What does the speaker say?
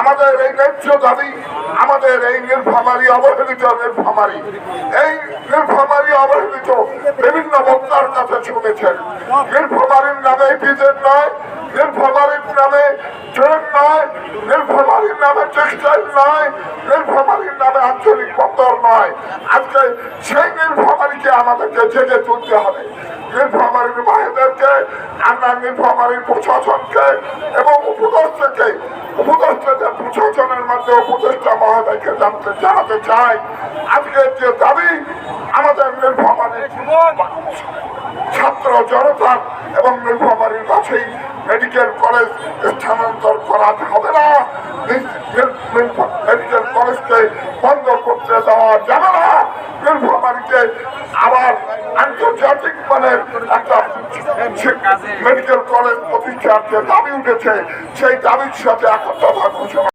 আমাদের এই ন্যায্য দাবি, আমাদের এই নীলফামারি অবহেলিত নীলফামারি এই নীলফামারি অবহেলিত বিভিন্ন বক্তার কাছে শুনেছেন। নীলফামারির নামে বিজেপ নয় নীলফামারির নামে ট্রেন নয় নীলফামারির নামে টেক্সটাইল নয় নীলফামারির নামে আঞ্চলিক বন্দর নয়। আজকে সেই নীলফামারিকে আমাদেরকে জেগে তুলতে হবে। নীলফামারির মায়েদেরকে আমরা নীলফামারির প্রশাসনকে এবং উপদস্থকে উপদস্থদের প্রশাসনের মধ্যে উপদেষ্টা মহোদয়কে জানতে জানাতে চাই। আজকে যে দাবি, আমাদের নীলফামারির ছাত্র জনতা এবং নীলফামারির কাছেই মেডিকেল কলেজ স্থানান্তর করা হবে না। মেডিকেল কলেজকে বন্ধ করতে দেওয়া যাবে না। নীলফামারিতে আবার আন্তর্জাতিক মানের একটা মেডিকেল কলেজ প্রতিষ্ঠার যে দাবি উঠেছে। সেই দাবির সাথে একত্রতা ঘোষণা